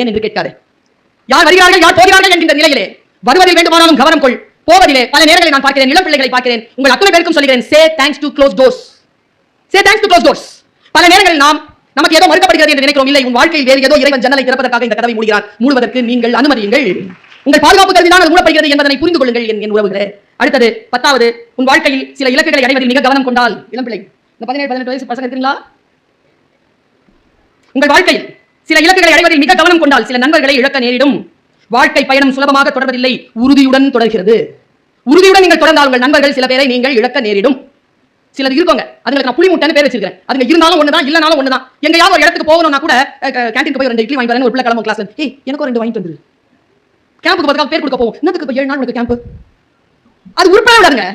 ஏன் என்று கேட்காது. யார் வருகிறார்கள் யார் போகிறார்கள் என்கின்ற நிலையிலே வருவதில் வேண்டுமானாலும் கவனம் கொள். போவதிலே பல நேரங்களில் நான் பார்க்கிறேன் இளம் பிள்ளைகளை பார்க்கிறேன். உங்கள் அத்தனை பேருக்கும் சொல்கிறேன் say thanks to close doors say thanks to close doors பல நேரங்களில் நாம் நமக்கு ஏதோ மறுக்கப்படுகிறது என்று நினைக்கிறோம் இல்லை உன் வாழ்க்கையில் வேறு ஏதோ இறைவன் ஜன்னலை திறப்பதற்காக இந்த கதவை மூடுகிறார். மூடுவதற்கு நீங்கள் அனுமதியுங்கள். உங்கள் பாதுகாப்பு கருதினால் அது மூடப்படுகிறது என்பதனை புரிந்து கொள்ளுங்கள் என் என் உறவுகளே. அடுத்தது பத்தாவது உன் வாழ்க்கையில் சில இலக்குகளை அடைவதில் மிக கவனம் கொண்டால் இளம் பிள்ளை இந்த பதினேழு பதினெட்டு வயசு பசங்க இருக்கீங்களா உங்கள் வாழ்க்கையில் சில இலக்குகளை அடைவதில் மிக கவனம் கொண்டால் சில நண்பர்களை இழக்க நேரிடும். வாழ்க்கை பயணம் சுலபமாக தொடர்வதில்லை உறுதியுடன் தொடர்கிறது. உறுதியுடன் நீங்கள் தொடர்ந்தால் உங்கள் நண்பர்கள் சில பேரை நீங்கள் இழக்க நேரிடும். சிலது இருக்கோங்க. அதுங்களுக்கு நான் புளி முட்டைன்னு பேர் வச்சிருக்கேன் அதுங்க இருந்தாலும் ஒண்ணுதான் இல்லனாலும் ஒண்ணுதான். எங்கேயாவது ஒரு இடத்துக்கு போகணும்னா கூட கேன்டீன் போய் ரெண்டு இட்லி வாங்கி வரேன் ஒரு பிள்ளை கிளம்பும் கிளாஸ் ஏய் எனக்கு ரெண்டு வாங்கிட்டு வந்துரு. கேம்புக்கு பார்த்துக்கா பேர் கொடுக்க போவோம். என்னத்துக்கு ஏழு நாள் உனக்கு கேம்ப் அது உருப்பட விடாதுங்க.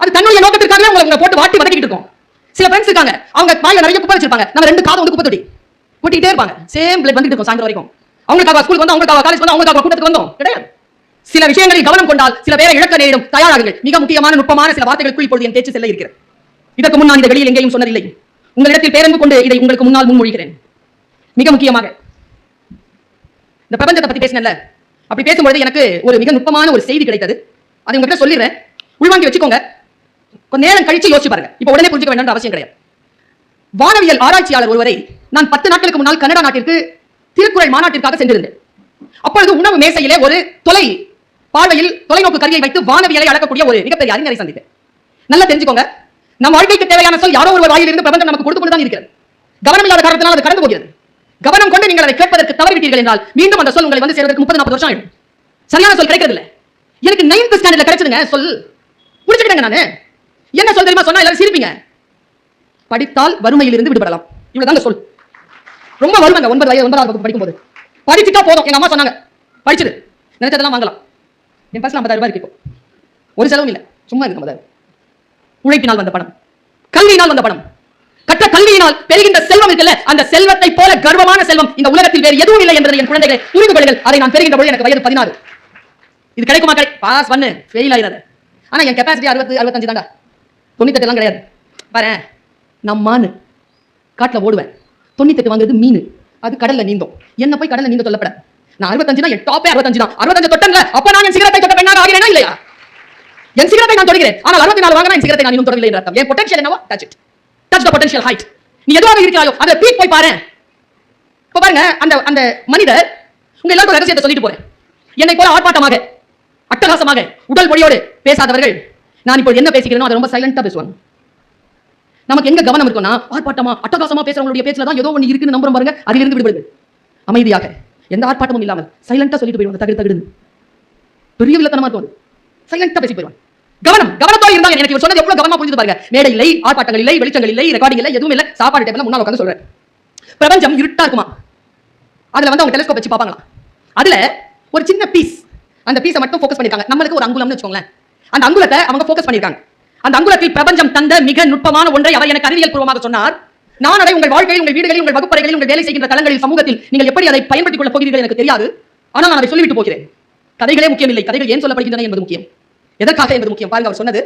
அது தன்னுடைய நோக்கத்திற்காகவே உங்களை போட்டு வாட்டி வதக்கிட்டு இருக்கும். சில ஃப்ரெண்ட்ஸ் இருக்காங்க. அவங்க வாயில நிறைய குப்பை வச்சிருப்பாங்க. நம்ம ரெண்டு காதம் வந்து குப்பை தொட்டி. கொட்டிட்டே இருப்பாங்க. சேம் பிளட் வந்துட்டு இருக்கும் சாயந்தரம் வரைக்கும். அவங்களுக்காக ஸ்கூலுக்கு வந்து அவங்களுக்காக காலேஜ் வந்து அவங்களுக்காக கூட்டத்துக்கு வந்தோம்? கிடையாது. சில விஷயங்களில் கவனம் கொண்டால் சில பேரை இழக்க நேரிடும். தயாராகுங்கள். மிக முக்கியமான நுட்பமான சில வார்த்தைகளுக்குள் இப்பொழுது என் பேச்சு செல்ல இருக்கிறது. இதற்கு முன் நான் இந்த வெளியில் எங்கேயும் சொன்னதில்லை. உங்களிடத்தில் பேரன்பு கொண்டு இதை உங்களுக்கு முன்னால் முன்மொழிகிறேன். மிக முக்கியமாக இந்த பிரபஞ்சத்தை பத்தி பேசினேன்ல. அப்படி பேசும்பொழுது எனக்கு ஒரு மிக நுட்பமான ஒரு செய்தி கிடைத்தது. அதை உங்ககிட்ட சொல்லிடுறேன். உள்வாங்கி வச்சுக்கோங்க. கொஞ்ச நேரம் கழிச்சு யோசிச்சு பாருங்க. இப்போ உடனே புரிஞ்சுக்க வேண்டாம் அவசியம் கிடையாது. வானவியல் ஆராய்ச்சியாளர் ஒருவரை நான் பத்து நாட்களுக்கு முன்னால் கனடா நாட்டிற்கு திருக்குறள் மாநாட்டிற்காக சென்றிருந்தேன். அப்பொழுது உணவு மேசையிலே ஒரு தொலை பார்வையில் தொலைநோக்கு கருவியை வைத்து வானவியலை அளக்கக்கூடிய ஒரு மிகப்பெரிய அறிஞரை சந்தித்தேன். நல்லா தெரிஞ்சுக்கோங்க நம் வாழ்க்கைக்கு தேவையான சொல் யாரோ ஒரு வாயிலிருந்து பிரபஞ்சம் நமக்கு கொடுத்து கொண்டு தான் இருக்கிறது. கவனம் இல்லாத காரணத்தினால் அது கடந்து போகிறது. கவனம் கொண்டு நீங்கள் அதை கேட்பதற்கு தவறிவிட்டீர்கள் என்றால் மீண்டும் அந்த சொல் உங்களை வந்து சேர்வதற்கு முப்பது நாற்பது வருஷம் ஆயிடும். சரியான சொல் கிடைக்கிறது இல்ல எனக்கு நைன்த் ஸ்டாண்டர்ட்ல கிடைச்சதுங்க சொல். புடிச்சுக்கிட்டேங்க நானு. என்ன சொல் தெரியுமா சொன்னா எல்லாரும் சிரிப்பீங்க. படித்தால் வறுமையிலிருந்து விடுபடலாம். இவ்வளவுதாங்க சொல். ரொம்ப வறுமைங்க. ஒன்பது வயது ஒன்பதாவது வகுப்பு படிக்கும்போது. படிச்சுட்டா போதும். எங்க அம்மா சொன்னாங்க. படிச்சிடு. நினைச்சதெல்லாம் வாங்கலாம். என் பஸ்ல ஐம்பதாயிரம் ரூபாய் இருக்கு ஒரு செலவும் இல்லை. சும்மா இருக்கு ஐம்பதாயிரம். உழைப்பினால் வந்த பணம். கல்வியினால் வந்த பணம். கற்ற கல்வியினால் பெறுகின்ற செல்வம் இருக்குல்ல அந்த செல்வத்தை போல கர்வமான செல்வம் இந்த உலகத்தில் வேறு எதுவும் இல்லை என்பதை என் குழந்தைகளை புரிந்து கொள்ளுங்கள். அதை நான் பெறுகின்ற பொழுது எனக்கு வயது பதினாறு. இது கிடைக்குமா கிடை பாஸ் பண்ணு. ஃபெயில் ஆயிடாத. ஆனா என் கெப்பாசிட்டி அறுபத்தி அறுபத்தஞ்சு தாண்டா தொண்ணூத்தெட்டு எல்லாம் கிடையாது. பாரு நம்மான்னு மானு காட்டுல ஓடுவேன். தொண்ணூத்தெட்டு வாங்குறது மீன். அது கடல்ல நீந்தோம். என்ன போய் கடல்ல நீந்த சொல்லப்பட நான் அறுபத்தஞ்சு தான் என் டாப்பே அறுபத்தஞ்சு தான் அறுபத்தஞ்சு தொட்டன்ல அப்ப நான் என் சிகரத்தை தொட்ட பெண்ணாக ஆகிறேனா இல்லையா? என் சிகரத்தை நான் தொடுகிறேன். ஆனால் அறுபத்தி நாலு வாங்கினா என் சிகரத்தை நான் இன்னும் தொடவில்லை என்ற அர்த்தம். என் பொட்டன்ஷியல் என்னவோ? Touch it touch the potential height நீ எதுவாக இருக்கிறாயோ அதை பீக் போய் பாரு. இப்போ பாருங்க அந்த அந்த மனிதர் உங்க எல்லாருக்கும் ரகசியத்தை சொல்லிட்டு போறேன். என்னை போல ஆர்ப்பாட்டமாக அட்டகாசமாக உடல் மொழியோடு பேசாதவர்கள் நான் இப்போ என்ன பேசிக்கிறேனோ அதை ரொம்ப சைலண்டா பேசுவாங்க. நமக்கு எங்க கவனம் இருக்கும்னா ஆர்ப்பாட்டமா அட்டகாசமா பேசுறவங்களுடைய பேச்சுல தான் ஏதோ ஒன்று இருக்குன்னு நம்புறோம் பாருங்க அதிலிருந்து விடுபடுது அமைதியாக. எந்த ஆர்ப்பாட்டமும் இல்லாமல் சைலண்டா சொல்லிட்டு போயிடுவாங்க தகுடு தகுடுன்னு பெரிய வில்லத்தனமா இருக்கும் சைலண்டா பேசி போயிடுவாங்க. கவனம் கவனத்தோட இருந்தாங்க எனக்கு இவர் சொன்னது எவ்வளவு கவனமா புரிஞ்சு பாருங்க. மேடை இல்லை ஆர்ப்பாட்டங்கள் இல்லை வெளிச்சங்கள் இல்லை ரெக்கார்டிங் இல்லை எதுவும் இல்லை. சாப்பாடு டேபிள் முன்னால உட்காந்து சொல்றேன். பிரபஞ்சம் இருட்டா இருக்குமா? அதுல வந்து அவங்க டெலிஸ்கோப் வச்சு பார்ப்பாங்களா? அதுல ஒரு சின்ன பீஸ் அந்த பீஸை மட்டும் ஃபோக்கஸ் பண்ணிருக்காங்க. நம்மளுக்கு ஒரு அங்குலம்னு வச்சுக்கோங்களேன். அந்த அங்குலத்தை அவங்க ஃபோக்கஸ் பண்ணிருக்காங்க. அந்த அங்குலத்தில் பிரபஞ்சம் தந்த மிக நுட்பமான ஒன்றை அவர் எனக்கு அறிவியல் பூர்வமாக சொன்னார். நான் அதை உங்கள் வாழ்க்கையில் உங்கள் வீடுகளில் உங்கள் வகுப்பறைகளில் உங்கள் வேலை செய்கின்ற தளங்களில் சமூகத்தில் நீங்கள் எப்படி அதை பயன்படுத்திக் கொள்ளப் போகிறீர்கள் எனக்கு தெரியாது. ஆனால் நான் அதை சொல்லிவிட்டு போகிறேன். கதைகளே முக்கியம் இல்லை கதைகள் ஏன் சொல்லப்படுகின்றன என்பது முக்கியம். எதற்காக என்பது முக்கியம்? பாருங்க அவர் சொன்னது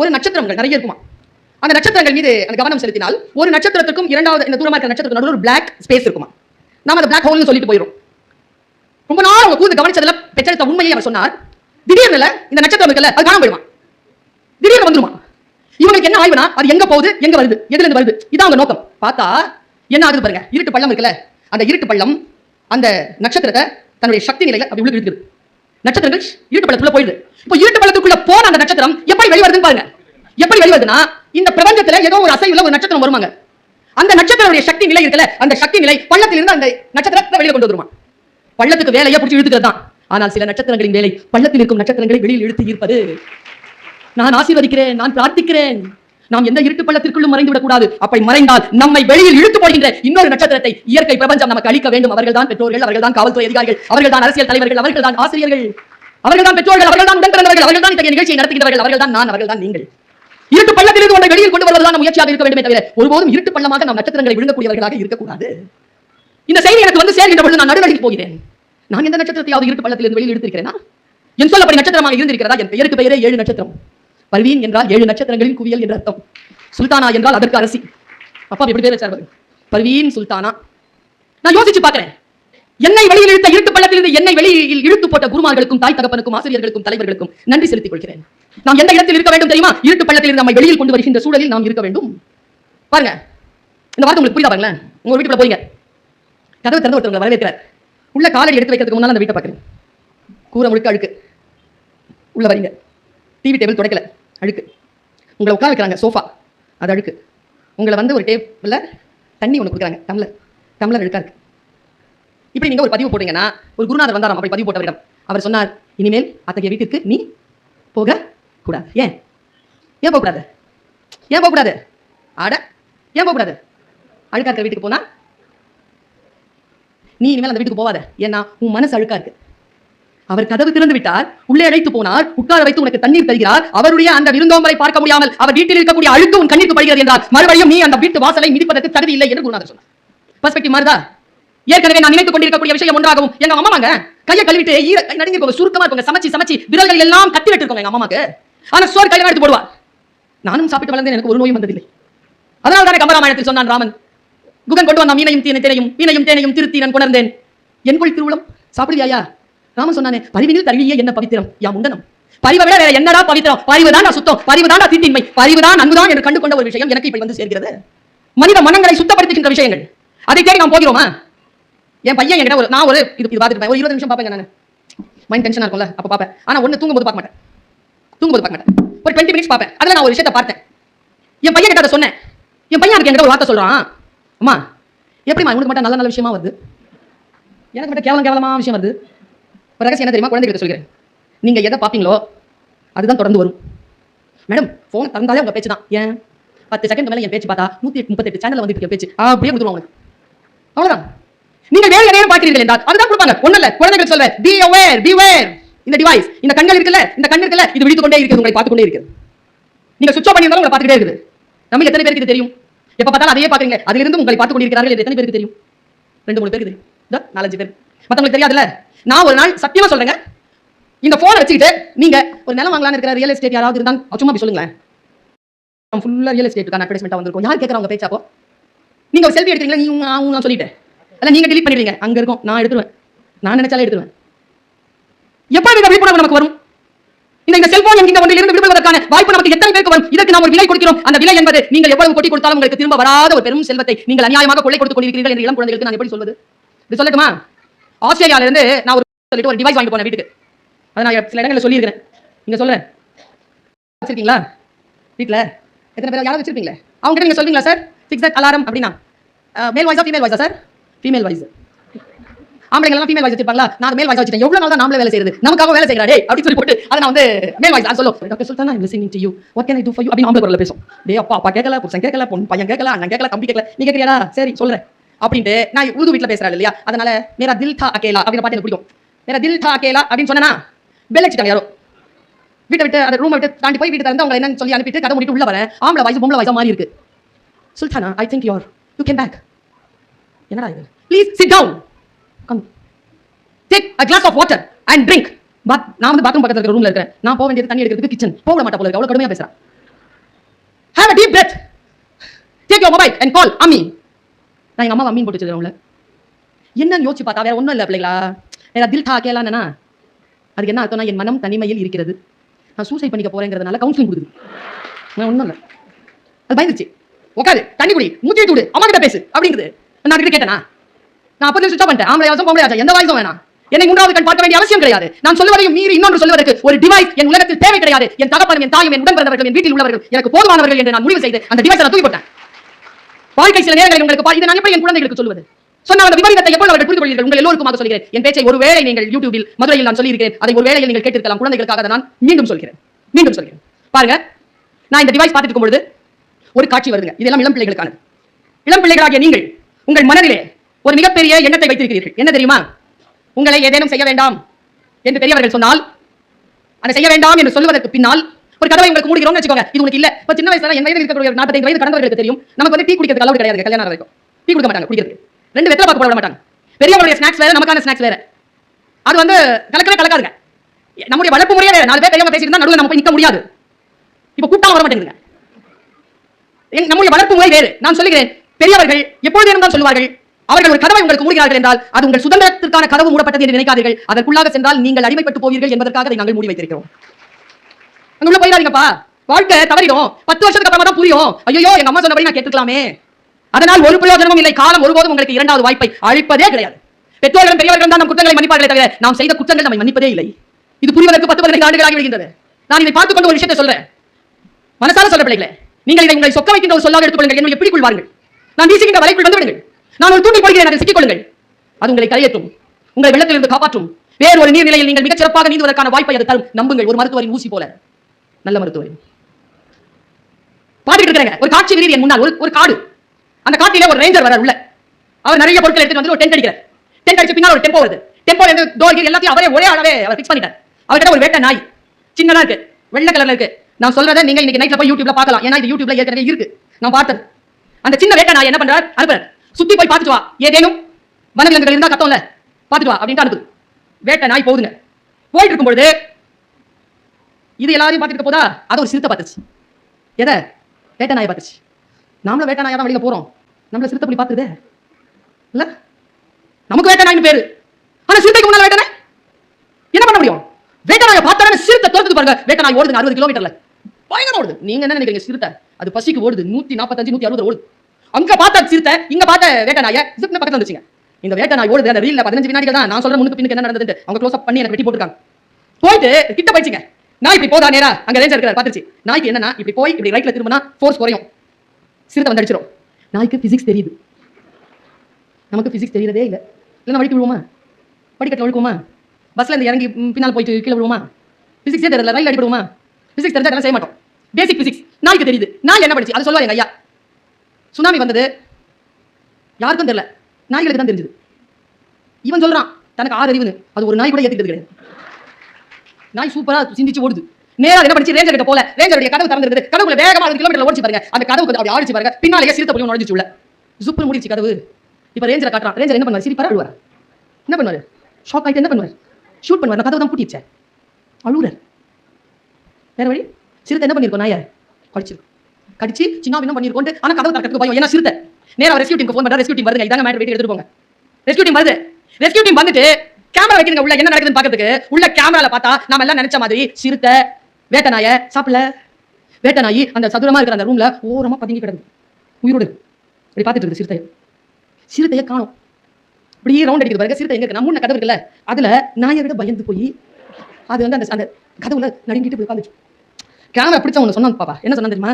ஒரு நட்சத்திரங்கள் நிறைய இருக்குமா? அந்த நட்சத்திரங்கள் மீது கவனம் செலுத்தினால் ஒரு நட்சத்திரத்துக்கும் இரண்டாவது இந்த தூரமாக இருக்கிற நட்சத்திரத்துக்கு நடுவில் ஒரு பிளாக் ஸ்பேஸ் இருக்குமா? நாம அந்த பிளாக் ஹோல்னு சொல்லிட்டு போயிடும் ரொம்ப நாள் அவங்க கூர்ந்து கவனிச்சதுல பெற்றெடுத்த உண்மையை அவர் சொன்னார். திடீர்னு இந்த நட்சத்திரம் இருக்குல்ல அது காணாம போயிடுமா? திடீர்னு வந்துருமா? இவங்களுக்கு என்ன ஆய்வுனா அது எங்க போகுது எங்க வருது எதுல இருந்து வருது? இதான் அவங்க நோக்கம். பார்த்தா என்ன ஆகுது பாருங்க இருட்டு பள்ளம் இருக்குல்ல அந்த இருட்டு பள்ளம் அந்த நட்சத்திரத்தை தன்னுடைய சக்தி நிலையில அப்படி உள்ள இருக்குது நட்சத்திரங்கள் இருட்டு பள்ளத்துக்குள்ள போயிடுது. இப்போ இருட்டு பள்ளத்துக்குள்ள போன அந்த நட்சத்திரம் எப்படி வெளிவருதுன்னு பாருங்க. எப்படி வெளிவருதுன்னா இந்த பிரபஞ்சத்துல ஏதோ ஒரு அசைவுல ஒரு நட்சத்திரம் வருமாங்க. அந்த நட்சத்திரத்துடைய சக்தி நிலை இருக்குல்ல அந்த சக்தி நிலை பள்ளத்திலிருந்து அந்த நட்சத்திரத்தை வெளியில கொண்டு வருமா பள்ளத்துக்கு வேலையை பிடிச்சி இழுத்துக்கிறது தான் ஆனால் சில நட்சத்திரங்களின் வேலை பள்ளத்தில் இருக்கும் நட்சத்திரங்களை வெளியில் இழுத்து ஈர்ப்பது. நான் ஆசீர்வதிக்கிறேன் நான் பிரார்த்திக்கிறேன். நாம் எந்த இருட்டு பள்ளத்திற்குள்ளும் மறைந்து விடக்கூடாது. அப்படி மறைந்தால் நம்மை வெளியில் இழுத்து போடுகின்ற இன்னொரு நட்சத்திரத்தை இயற்கை பிரபஞ்சம் நமக்கு அளிக்க வேண்டும். அவர்கள் தான் பெற்றோர்கள் அவர்கள் தான் காவல்துறை அதிகாரிகள் அவர்கள் தான் அரசியல் தலைவர்கள் அவர்கள் தான் ஆசிரியர்கள் அவர்கள் தான் பெற்றோர்கள் அவர்கள் தான் பிறந்தவர்கள் அவர்கள் தான் இத்தகைய நிகழ்ச்சியை நடத்துகிறவர்கள் அவர்கள் தான் நான் அவர்கள் தான் நீங்கள் இருட்டு பள்ளத்திலிருந்து ஒன்றை வெளியில் கொண்டு வருவதுதான் முயற்சியாக இருக்க வேண்டுமே தவிர ஒருபோதும் இருட்டு பள்ளமாக நாம் நட்சத்திரங்களை விழுங்கக்கூடியவர்களாக இருக்கக்கூடாது. இந்த செய்தி எனக்கு வந்து சேர்கின்ற பொழுது நான் நடுநடுங்கி போகிறேன். நான் எந்த நட்சத்திரத்தையாவது இருட்டு பள்ளத்திலிருந்து வெளியில் எடுத்திருக்கிறேனா? என் சொல்லப்படி நட்சத்திரமாக இருந்திருக்கிறதா? என் பெயருக்கு பெயரே ஏழு நட்சத்திரம். பல்வீன் என்றால் ஏழு நட்சத்திரங்களின் குவியல் என்ற அர்த்தம். சுல்தானா என்றால் அதற்கு அரசி. அப்பா எப்படி பேர் வச்சார் பல்வீன் சுல்தானா. நான் யோசிச்சு பார்க்கிறேன். என்னை வெளியில் இழுத்த இருட்டு பள்ளத்திலிருந்து என்னை வெளியில் இழுத்து போட்ட குருமார்களுக்கும் தாய் தகப்பனுக்கும் ஆசிரியர்களுக்கும் தலைவர்களுக்கும் நன்றி செலுத்திக் கொள்கிறேன். நாம் எந்த இடத்தில் இருக்க வேண்டும் தெரியுமா? இருட்டு பள்ளத்தில் இருந்து நம்மை வெளியில் கொண்டு வருகின்ற சூழலில் நாம் இருக்க வேண்டும். பாருங்க. இந்த வார்த்தை உங்களுக்கு புரியுதா பாருங்களேன்? உங்க வீட்டுக்குள்ள போறீங்க. கதவு திறந்து ஒருத்தவங்க வரவேற்கிறார். உள்ள காலடி எடுத்து வைக்கிறதுக்கு முன்னால் அந்த வீட்டை பார்க்குறேன். கூரை முழுக்க அழுக்கு. உள்ள வரீங்க. டிவி டேபிள் துடைக்கல. அழுக்கு. உங்களை உட்கார வைக்கிறாங்க சோஃபா அது அழுக்கு. உங்களை வந்து ஒரு டேபிளில் தண்ணி ஒன்று கொடுக்குறாங்க டம்ளர் டம்ளர் அழுக்கா இருக்கு. இப்படி நீங்க ஒரு பதிவு போட்டீங்கன்னா ஒரு குருநாதர் வந்தாராம் அப்படி பதிவு போட்டவரிடம் அவர் சொன்னார் இனிமேல் அத்தகைய வீட்டிற்கு நீ போக கூடாது. ஏன்? ஏன் போகக்கூடாது ஏன் போகக்கூடாது ஆட ஏன் போகக்கூடாது அழுக்கா இருக்கிற வீட்டுக்கு போனா? நீ இனிமேல் அந்த வீட்டுக்கு போவாத. ஏன்னா உன் மனசு அழுக்கா இருக்கு. அவர் கதவு திறந்து விட்டார். உள்ளே அழைத்து போனார். உட்கார வைத்து உனக்கு தண்ணீர் தருகிறார். அவருடைய அந்த விருந்தோம்பலை பார்க்க முடியாமல் அவர் வீட்டில் இருக்கக்கூடிய அழுக்கு உன் கண்ணீருக்கு படுகிறது என்றால் மறுபடியும் நீ அந்த வீட்டு வாசலை மிதிப்பதற்கு தகுதி இல்லை என்று குருநாதர் சொன்னார் பர்ஸ்பெக்டிவ் மாறுதா? ஏற்கனவே நான் நினைத்துக் கொண்டிருக்கக்கூடிய விஷயம் ஒன்றாகவும் எங்க அம்மாங்க கையை கழுவிட்டு ஈர நடுங்கி போங்க சுருக்கமா இருப்பாங்க சமைச்சு சமைச்சு. விரல்கள் எல்லாம் கத்தி வெட்டிருக்கோங்க எங்க அம்மாக்கு ஆனா சோறு கையில எடுத்து போடுவா. நானும் சாப்பிட்டு வளர்ந்தேன் எனக்கு ஒரு நோயும் வந்ததில்லை. அதனால தானே கம்பராமாயணத்தில் சொன்னான் ராமன் குகன் கொண்டு வந்தான் மீனையும் தீனை தேனையும் மீனையும் தேனையும் திருத்தி நான் கொணர்ந்தேன் என்கொள் திருவுளம் சாப்பிடுவியாயா? ராம சொன்னானே பரிவினில் தருவியே என்ன பவித்திரம்? யா முண்டனம் பரிவை விட வேற என்னடா பவித்திரம்? பரிவுதான் சுத்தம். பரிவுதான் தீட்டின்மை. பரிவுதான் அன்புதான் என்று கண்டு கொண்ட ஒரு விஷயம். எனக்கு இப்படி வந்து சேர்கிறது. மனித மனங்களை சுத்தப்படுத்துகின்ற விஷயங்கள். அதை தேடி நாம் போகிறோமா? என் பையன் என்கிட்ட ஒரு நான் ஒரு இது இது ஒரு இருபது நிமிஷம் பார்ப்பேங்க நான். மைண்ட் டென்ஷனாக இருக்கும்ல? அப்ப பார்ப்பேன். ஆனா ஒண்ணு தூங்கும்போது பார்க்க மாட்டேன். தூங்கும்போது பார்க்க மாட்டேன். ஒரு டுவெண்ட்டி மினிட்ஸ் பார்ப்பேன். அதில் நான் ஒரு விஷயத்தை பார்த்தேன். என் பையன் கிட்ட அதை சொன்னேன். என் பையன் எனக்கு என்கிட்ட ஒரு வார்த்தை சொல்றான். அம்மா எப்படிம்மா உனக்கு மட்டும் நல்ல நல்ல விஷயமா வருது? எனக்கு மட்டும் கேவலம் கேவலமா விஷயம் வருது? ஒரு ரகசியம் என்ன தெரியுமா? குழந்தைகளுக்கு சொல்கிறேன். நீங்க எதை பார்ப்பீங்களோ அதுதான் தொடர்ந்து வரும். மேடம் ஃபோன் திறந்தாலே உங்க பேச்சு தான். ஏன்? பத்து செகண்ட் மேலே என் பேச்சு பார்த்தா நூத்தி முப்பத்தெட்டு சேனல் வந்து என் பேச்சு. அப்படியே கொடுத்துருவாங்க அவ்வளோதான் அவ்வளவுதான். நீங்கள் வேறு எதையும் பார்க்கிறீர்கள் என்றால் அதுதான் கொடுப்பாங்க. ஒன்றும் குழந்தைகள் சொல்வேன். பி அவேர் பி வேர் இந்த டிவைஸ் இந்த கண்கள் இருக்குல்ல இந்த கண் இருக்குல்ல இது விழித்துக் கொண்டே இருக்குது உங்களை பார்த்து கொண்டே இருக்குது நீங்க சுவிட்ச் ஆஃப் பண்ணியிருந்தாலும் உங்களை பார்த்துட்டே இருக்குது. நம்ம எத்தனை பேருக்கு இது தெரியும்? எப்ப பார்த்தாலும் அதையே பார்க்குறீங்க. அதிலிருந்து உங்களை பார்த்து கொண்டிருக்கிறார்கள் எத்தனை பேருக்கு தெரியும்? ரெண்டு மூணு பேருக்கு தெரியும். நாலஞ்சு பேர். மத்தவங்களுக்கு தெரியாதுல்ல? நான் ஒரு நாள் சத்தியமா சொல்றேங்க. இந்த போனை வச்சுக்கிட்டு நீங்க ஒரு நிலம் வாங்கலாம்னு இருக்கிற ரியல் எஸ்டேட் யாராவது இருந்தா சும்மா அப்படி சொல்லுங்களேன். ஃபுல்லா ரியல் எஸ்டேட்டுக்கான அட்வர்டைஸ்மெண்ட் வந்திருக்கும். யார் கேட்கறவங்க பேச்சாப்போ நீங்க ஒரு செல்ஃபி எடுக்கிறீங்களா? நீங்க நான் சொல்லிட்டேன் அல்ல நீங்க delete பண்ணிடுறீங்க. அங்க இருக்கும். நான் எடுத்துருவேன். நான் நினைச்சாலே எடுத்துருவேன். எப்ப இந்த விழிப்புணர்வு நமக்கு வரும்? இந்த இந்த செல்போன் என்கின்ற ஒன்றிலிருந்து விடுபடுவதற்கான வாய்ப்பு நமக்கு எத்தனை பேருக்கு வரும்? இதற்கு நாம் ஒரு விலை கொடுக்கிறோம். அந்த விலை என்பது நீங்கள் எவ்வளவு கொட்டி கொடுத்தாலும் உங்களுக்கு திரும்ப வராத ஒரு பெரும் செல்வத்தை நீங்கள் அநியாயமாக கொள்ளை கொடுத்துக் கொண்டிருக்கிறீர்கள் என்று இளம் குழந்தைகளுக்கு நான் எப்படி சொல்வது? இது சொல்லட்டுமா? ஆஸ்திரேலியால இருந்து நான் ஒரு சொல்லிட்டு ஒரு டிவைஸ் வாங்கிட்டு போனேன் வீட்டுக்கு. அதை நான் சில இடங்களில் சொல்லியிருக்கிறேன். நீங்க சொல்கிறேன் வச்சிருக்கீங்களா? வீட்ல? எத்தனை பேர்? யாராவது வச்சிருப்பீங்களே? அவங்க கிட்ட நீங்க சொல்றீங்களா சார் சிக்ஸ் தட் அலாரம் அப்படின்னா. மேல் வாய்ஸா ஃபீமேல் வாய்ஸா சார் ஃபீமேல் வாய்ஸ் ஆம்பளைங்களாம் ஃபீமேல் வாய்ஸ் வச்சிருப்பாங்களா? நான் மேல் வாய்ஸ் வச்சிட்டேன் எவ்வளோ நாள் தான் நாமளே வேலை செய்யறது? நமக்காக வேலை செய்யறாடே அப்படின்னு சொல்லி போட்டு அதை நான் வந்து மேல் வாய்ஸ் அது சொல்லும் doctor Sultan I'm listening to you what can I do for you அப்படின்னு ஆம்பளை பேசும். டே அப்பா அப்பா கேட்கல புருஷன் கேட்கல பொண்ணு பையன் கேட்கல அண்ணன் கேட்கல தம்பி கேட்கல. நீ கேட்கறியாடா? சரி சொல்கிறேன் அப்படின்ட்டு நான் உருது வீட்டில் பேசுறாள் இல்லையா? அதனால மேரா தில் தா அகேலா அப்படின்னு பாட்டு எனக்கு பிடிக்கும். மேரா தில் தா அகேலா அப்படின்னு சொன்னா பெல் யாரோ. வீட்டை விட்டு அந்த ரூமை விட்டு தாண்டி போய் வீட்டு திறந்து அவங்க என்னன்னு சொல்லி அனுப்பிட்டு கதை முடிட்டு உள்ள வரேன் ஆம்பளை வயசு பொம்பளை வயசா மாறி இருக்கு. Sultana I think you're you can back என்னடா இது? Please sit down come take a glass of water and drink but நான் வந்து பாத்ரூம் பக்கத்துல இருக்கிற ரூம்ல இருக்கேன் நான் போக வேண்டியது தண்ணி எடுக்கிறதுக்கு கிச்சன் போக மாட்டா போல இருக்கு. அவ்வளவு கடுமையா பேசுறேன் have a deep breath take your mobile and call Ammi நான் எங்கள் அம்மா அம்மீன் போட்டு உள்ள என்னன்னு யோசிச்சு பார்த்தா வேற ஒண்ணும் இல்ல பிள்ளைங்களா வேற தில் டா அதுக்கு என்ன அர்த்தம்னா என் மனம் தனிமையில் இருக்கிறது. நான் சூசைட் பண்ணிக்க போறேங்கிறதுனால கவுன்சிலிங் கொடுக்குது. நான் ஒண்ணும் இல்ல. அது பயந்துருச்சு. உட்காரு தண்ணி குடி மூச்சு விட்டு விடு அம்மா கிட்ட பேசு அப்படிங்கிறது நான் கிட்ட கேட்டேனா? நான் அப்போ சுத்தம் பண்ணிட்டேன். ஆம்பளை பொம்பளை எந்த வாய்ஸும் வேணாம். என்னை மூன்றாவது கண் பார்க்க வேண்டிய அவசியம் கிடையாது. நான் சொல்லுவதையும் மீறி இன்னொன்று சொல்வதற்கு ஒரு டிவைஸ் என் உலகத்தில் தேவை கிடையாது. என் தகப்பனும் என் தாயும் என் உடன் பிறந்தவர்கள் என் வீட்டில் உள்ளவர்கள் எனக்கு போதுமானவர்கள் என்று நான் முடிவு செய்து அந்த டிவைஸ் நான் தூக்கி போட்டேன். வாழ்க்கை சில நேரங்களில் உங்களுக்கு பா- இதை நான் எப்படி என் குழந்தைகளுக்கு சொல்வது சொன்ன அந்த விபரீதத்தை எப்போது அவர்கள் புரிந்து கொள்வீர்கள் உங்கள் எல்லோருக்குமாக சொல்கிறேன். என் பேச்சை ஒருவேளை நீங்கள் யூடியூபில் மதுரையில் நான் சொல்லியிருக்கிறேன். அதை ஒரு வேளையில் நீங்கள் கேட்டிருக்கலாம். குழந்தைகளுக்காக நான் மீண்டும் சொல்கிறேன். மீண்டும் சொல்கிறேன். பாருங்க நான் இந்த டிவைஸ் பார்த்துட்டு இருக்கும்பொழுது ஒரு காட்சி வருதுங்க. இதெல்லாம் இளம் பிள்ளைகளுக்கானது. இளம் பிள்ளைகளாகிய நீங்கள் உங்கள் மனதிலே ஒரு மிகப்பெரிய எண்ணத்தை வைத்திருக்கிறீர்கள். என்ன தெரியுமா? உங்களை ஏதேனும் செய்ய வேண்டாம் என்று பெரியவர்கள் சொன்னால் அதை செய்ய வேண்டாம் என்று சொல்வதற்கு பின்னால் ஒரு கதவை உங்களுக்கு மூடுகிறோம்னு வச்சுக்கோங்க. இது உங்களுக்கு இல்ல. இப்ப சின்ன வயசுல என் வயதில் இருக்கக்கூடிய ஒரு நாற்பத்தைந்து வயது கடந்தவர்களுக்கு தெரியும். நமக்கு வந்து டீ குடிக்கிறது அளவு கிடையாது கல்யாணம் ஆன வரைக்கும். டீ கொடுக்க மாட்டாங்க குடிக்கிறது ரெண்டு வெத்தலை பார்க்க போட மாட்டாங்க. பெரியவங்களுடைய ஸ்நாக்ஸ் வேற நமக்கான ஸ்நாக்ஸ் வேற. அது வந்து கலக்கவே கலக்காதுங்க. நம்முடைய வளர்ப்பு முறையே வேற. நாலு பேர் பெரியவங்க பேசிட்டு இருந்தா நடுவில் நம்ம போய் நிக்க முடியாது. இப்ப கூட்டம் வர மாட்டேங்குதுங்க. நம்முடைய வளர்ப்பு முறை வேறு. நான் சொல்லுகிறேன் பெரியவர்கள் எப்பொழுது இருந்தால் சொல்லுவார்கள். அவர்கள் ஒரு கதவை உங்களுக்கு மூடுகிறார்கள் என்றால் அது உங்கள் சுதந்திரத்திற்கான கதவு மூடப்பட்டது என்று நினைக்காதீர்கள். அதற்குள்ளாக சென்றால் நீங்கள் அடிமைப்பட்டு போவீர்கள் என்பதற்காக அதை நாங்கள் மூடி வைத்திருக்கிறோம். அங்க உள்ள போயிடாதீங்கப்பா வாழ்க்கை தவறிடும். பத்து வருஷத்துக்கு அப்புறமா தான் புரியும். ஐயோ எங்க அம்மா சொன்னபடி நான் கேட்டுக்கலாமே அதனால் ஒரு பிரயோஜனமும் இல்லை. காலம் ஒருபோதும் உங்களுக்கு இரண்டாவது வாய்ப்பை அழிப்பதே கிடையாது. பெற்றோர்களும் பெரியவர்களும் தான் நம் குற்றங்களை மன்னிப்பார்களே தவிர நாம் செய்த குற்றங்கள் நம்மை மன்னிப்பதே இல்லை. இது புரிவதற்கு பத்து பதினைந்து ஆண்டுகளாகி விடுகின்றது. நான் இதை பார்த்துக் கொண்டு ஒரு விஷயத்தை சொல்றேன். மனசால சொல்ல பிள்ளைகளே. நீங்கள் இதை உங்களை சொக்க வைக்கின்ற ஒரு சொல்லாக எடுத்துக்கொள்ளுங்கள் என்னை எப்படி கொள்வார்கள் நான் வீசுகின்ற வலைக்குள் வந்து விடுங்கள். நான் ஒரு தூண்டி போடுகிறேன். அதை சிக்கிக்கொள்ளுங்கள் அது உங்களை கரையேற்றும். உங்களை வெள்ளத்திலிருந்து காப்பாற்றும். வேறு ஒரு நீர்நிலையில் நீங்கள் மிகச் சிறப்பாக நீந்துவதற்கான வாய்ப்பை அது தரும். நம்புங்கள். ஒரு மருத்துவரின் ஊசி போல. நல்ல மருத்துவர். பாத்துட்டு இருக்கிறேங்க. ஒரு காட்சி விரிதி என் முன்னால். ஒரு ஒரு காடு. அந்த காட்டில ஒரு ரேஞ்சர் வரார் உள்ள. அவர் நிறைய பொருட்கள் எடுத்துட்டு வந்து ஒரு டென்ட் அடிக்கிறார். டென்ட் அடிச்சு பின்னால் ஒரு டெம்போ வருது. டெம்போ இருந்து டோர் கீர் எல்லாத்தையும் அவரே ஒரே அளவே அவர் ஃபிக்ஸ் பண்ணிட்டார். அவர்கிட்ட ஒரு வேட்டை நாய். சின்னதா இருக்கு. வெள்ளை கலர்ல இருக்கு. நான் சொல்றதை நீங்க இன்னைக்கு நைட்ல போய் யூடியூப்ல பார்க்கலாம். ஏன்னா இது யூடியூப்ல ஏற்கனவே இருக்கு. நான் பார்த்தது. அந்த சின்ன வேட்டை நாய் என்ன பண்றார்? அனுப்புறார். சுத்தி போய் பார்த்துட்டு வா. ஏதேனும் வனவிலங்குகள் இருந்தா கத்தோம்ல. பார்த்துட்டு வா அப்படின்ட்டு அனுப்புது. வேட்டை நாய் போகுதுங்க. போயிட்டு இருக்கும்பொழுது இது எல்லாரையும் பார்த்துட்டு போதா? அதை ஒரு சிறுத்தை பார்த்துச்சு. எதை? வேட்டை நாயை பார்த்துச்சு. நாமளும் வேட்டை நாயா தான் வெளியில் போறோம். நம்மள சிறுத்தை புலி பார்த்துதே இல்ல? நமக்கு வேட்டை நாய்னு பேரு. ஆனா சிறுத்தைக்கு முன்னால் வேட்டை என்ன பண்ண முடியும்? வேட்டை நாயை பார்த்தாலே சிறுத்தை துரத்துது பாருங்க. வேட்டை நாய் ஓடுதுங்க அறுபது கிலோமீட்டர்ல. பயங்கரம் ஓடுது. நீங்க என்ன நினைக்கிறீங்க சிறுத்தை? அது பசிக்கு ஓடுது. நூத்தி நாற்பத்தஞ்சு நூத்தி அறுபது ஓடுது. அங்க பார்த்த சிறுத்தை இங்க பார்த்த வேட்டை நாயை சிறுத்தை பக்கத்துல வந்துச்சுங்க. இந்த வேட்டை நாய் ஓடுது. அந்த ரீல்ல பதினஞ்சு வினாடிகள் தான் நான் சொல்ற முன்னுக்கு பின்னுக்கு என்ன நடந்ததுன்னு அவங்க க்ளோஸ் அப் பண்ணி எனக்கு வெட்டி போட்டுருக்காங்க. போயிட்டு கிட்ட போயிடுச்சுங்க. நாய் இப்படி போதா நேரா? அங்க ரேஞ்சர் இருக்கிறார் பாத்துருச்சு நாய்க்கு என்னன்னா இப்படி போய் இப்படி ரைட்ல திரும்பினா ஃபோர்ஸ் குறையும். சிறுத்தை வந்து அடிச்சிடும் நாய்க்கு பிசிக்ஸ் தெரியுது. நமக்கு பிசிக்ஸ் தெரியறதே இல்லை. இல்லைன்னா வழிக்கு விழுவோமா? படிக்கட்டில் விழுக்குமா பஸ்ல இருந்து இறங்கி பின்னால் போயிட்டு கீழே விழுவோமா? பிசிக்ஸே தெரியல ரயில் அடிப்படுவோமா பிசிக்ஸ் தெரிஞ்சா அதெல்லாம் செய்ய மாட்டோம். பேசிக் பிசிக்ஸ் நாய்க்கு தெரியுது. நாய் என்ன படிச்சு? அதை சொல்லுவாங்க எங்க ஐயா. சுனாமி வந்தது. யாருக்கும் தெரியல. நாய்களுக்கு தான் தெரிஞ்சது. இவன் சொல்றான். தனக்கு ஆறு அறிவுன்னு அது ஒரு நாய் கூட ஏத்துக்கிட்டது கிடையாது. நாய் சூப்பரா சிந்திச்சு ஓடுது. நேரா என்ன படிச்சு ரேஞ்சர் கிட்ட போல. ரேஞ்சருடைய கதவு திறந்திருந்தது கதவுல வேகமா அறுபது கிலோமீட்டர் ஓடிச்சு பாருங்க. அந்த கதவு கொஞ்சம் அப்படி ஆடிச்சு பாருங்க. பின்னாலேயே சிறுத்தை புலியும் நுழைஞ்சு உள்ள. சுப்பு முடிச்சு கதவு. இப்ப ரேஞ்சரை காட்டுறான். ரேஞ்சர் என்ன பண்ணுவார்? சிரிப்பாரா அழுவார். என்ன பண்ணுவாரு? ஷாக் ஆயிட்டு என்ன பண்ணுவார்? ஷூட் பண்ணுவார். நான் கதவு தான் பூட்டிச்சேன் அழுகுறார் வேற வழி? சிறுத்தை என்ன பண்ணிருக்கோம்? நாயை கடிச்சிருக்கும் கடிச்சு சின்ன பின்னம் பண்ணிருக்கோம் ஆனா கதவு திறக்கிறதுக்கு பயம். ஏன்னா சிறுத்தை. நேரா ரெஸ்கியூ டீம் ஃபோன் பண்ணா ரெஸ்கியூ டீம் வருங்க இதாங்க மேட்டர் வெயிட் எடுத்துட்டு போங்க. ரெஸ்கியூ டீம் வருது. ரெஸ்கியூ டீம் வந்துட்டு கேமரா வைக்கிறீங்க உள்ள என்ன நடக்குதுன்னு பாக்கிறதுக்கு உள்ள கேமரால பார்த்தா நாம எல்லாம் நினைச்ச மாதிரி சிறுத்தை வேட்டை நாய சாப்பிடல. வேட்டை நாய் அந்த சதுரமா இருக்கிற அந்த ரூம்ல ஓரமா பதுங்கி கிடக்குது உயிரோடு இப்படி பார்த்துட்டு இருக்குது சிறுத்தை சிறுத்தையை காணும். இப்படியே ரவுண்ட் அடிக்கிறது பாருங்க சிறுத்தை எங்க இருக்கு? நம்ம கதவு இருக்குல்ல அதுல நாயை விட பயந்து போய் அது வந்து அந்த அந்த கதவுல நடுங்கிட்டு போய் உட்காந்துச்சு கேமரா பிடிச்ச ஒன்று சொன்னான் பாப்பா. என்ன சொன்னா தெரியுமா?